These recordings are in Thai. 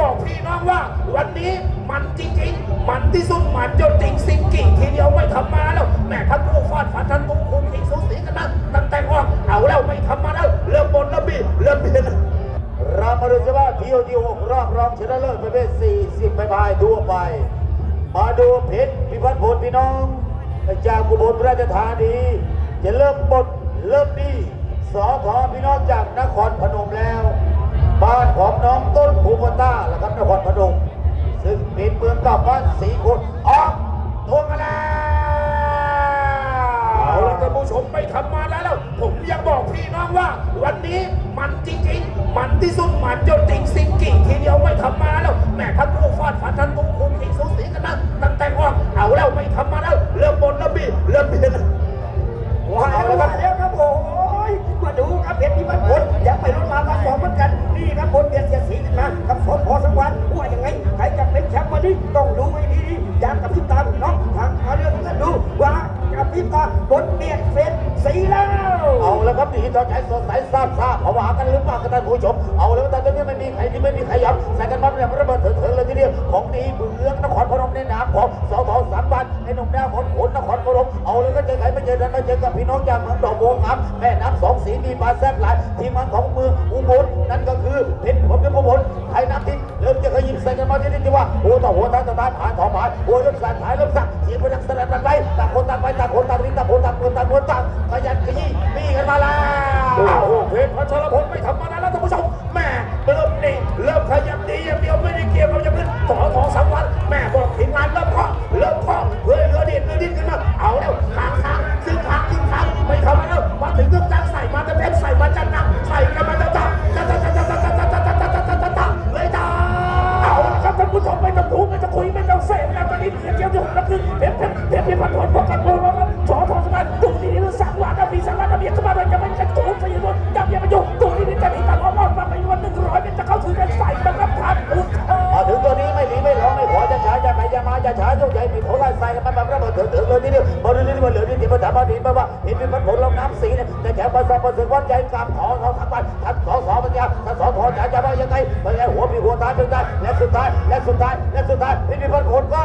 บอกพี่น้องว่า วันนี้มันจริงๆ มันที่สุดมันจนจริงสิงกี่ทีเดียวไม่ทำมาแล้วแม่ทั้งผู้ฟาดฟันทั้งผู้คุมขี่สูสีกันนะตั้งแต่ออกเอาแล้วไม่ทำมาแล้วเริ่มบนแล้วบีเริ่มเบียดเรามาดูสิว่าเที่ยวที่หกรอบรองชนะเลิศประเภท40ไปพายทั่วไป มาดูเพชรพิพัฒน์ผลพี่น้องจากอุบลราชธานีจะเริ่มบทเริ่มดีสอทอพี่น้องจากนครพนมแล้ว บ้านของน้องต้นภูมิต้าและครับนครพนมซึ่งเป็นเมืองเก่าบ้านสีคนออกตัวกันแล้วเอาละท่านผู้ชมไม่ทำมาแล้ว ผมยังบอกพี่น้องว่า วันนี้มันจริงๆ มันที่สุดมันจนจริงสิงกี่งทีเดียวไม่ทำมาแล้วแม่ทั้งผู้ฟาดฟันทั้งผู้คุมขี่สูสีกันนะ บพริบตาผลเบียดเสียดสีแล้ว เอาแล้วครับดีต่อใจสดใสทราบทราบผวากันหรือเปล่ากันท่านผู้ชม เอาแล้วแต่ตอนนี้ไม่มีใครที่ไม่มีใครยอมใส่กันมาเนี่ยระเบิดเถิดๆเลยทีเดียวของดีเมืองนครพนมในนามของสทสามบันในหนุ่มแนวขนขนนครพนมเอาแล้วก็เจอใครไม่เจอกันไม่เจอกับพี่น้องจากเมืองดอกบัวงามแม่น้ำสองสีมีปลาแซ่บหลายทีมงานของเมืองอุบลนั่นก็คือเพชรผมเป็นพลไทย คนต่างคนต่างขยันขยี้มีกันมาแล้วโอ้โหเพชรพัชรพล จะมาช้าโยกใหญ่ปิดโถไล่ใส่กันมาแบบระเบิดเถิดๆเลยทีเดียวบอลเรื่องนี้มันเหลือที่ที่มันถามมาดีมาว่าเห็นเป็นผลลงน้ำสีเนี่ยแต่แถวมาสอบมาสึกวัดใหญ่กลางถอเขาทำบ้านท่านสอสอปัญญาท่านสอทอจะจะว่ายังไงไปไงหัวพี่หัวตายเป็นได้และสุดท้ายและสุดท้ายและสุดท้ายพี่พี่พันผลก็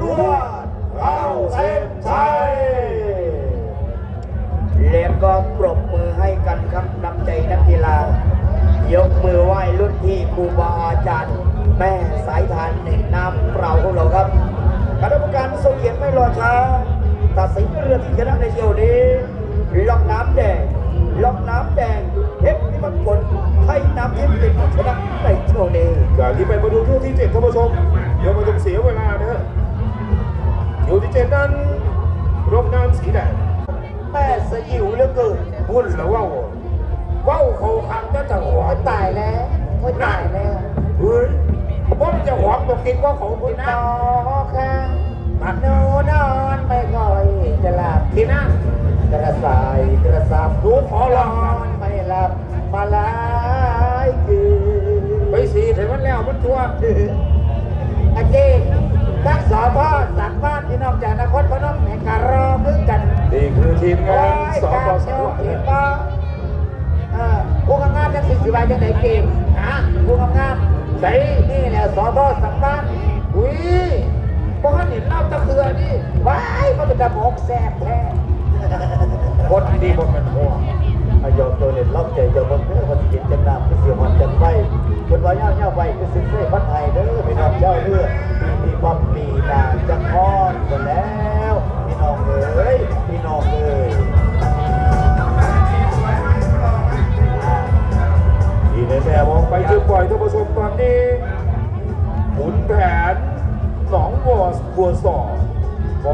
รวดเข้าเส้นชัยแล้วก็ปรบมือให้กันครับนำใจนักกีฬายกมือไหว้รุ่นพี่ครูบาอาจารย์ แม่สายทานแห่งน้ำเปล่าของเราครับ คณะกรรมการทรงเกียรติไม่รอช้าตัดสินเรือที่ชนะในเที่ยวนี้ล่องน้ำแดงล่องน้ำแดงเพชรพิมพ์ผลให้น้ำทิพย์เป็นผู้ชนะในเที่ยวนี้การที่ไปมาดูเที่ยวที่เจ็ดท่านผู้ชมเดี๋ยวมาต้องเสียเวลานะฮะเที่ยวที่เจ็ดนั้นร่มน้ำสีแดงแม่สยิวเหลือเกินพุ่นแล้วว่าวว่าวเขาคังก็จะหัวโอ้ยตายแล้วโอ้ยตายแล้วเฮ้ย ผมจะหวงบอกกินว่าของคุณนะต่อค่ะหนูนอนไม่ค่อยจะหลับทีน่ากระสายกระสับหนูขอลนองอนไม่หลับมาหลาามจะสิสิบาจะไหนเก่งฮะผู้กำงามใส่นี่แหละสอพ่อสักบ้านอุ้ยพวกเขาเห็นเล่าตะเคือนี่ว้ายมันเป็นตะหมกแซ่บแท้คนดีบนมันทั่วอายอมตัวเล่นล็อกใจเจ้าบังเด้อวันกินจังน้ำคือเสียมันจังไปคนว่าเย่าเย่าไปคือซึ้งเส้นพัดไทยเด้อพี่น้องเจ้าเรือปีนี้ปั๊มปีนาจังฮอ ในแม่มองไปจึงปล่อยท่านผู้ชมตอนนี้หมุนแผนหนองบัวบัวสอง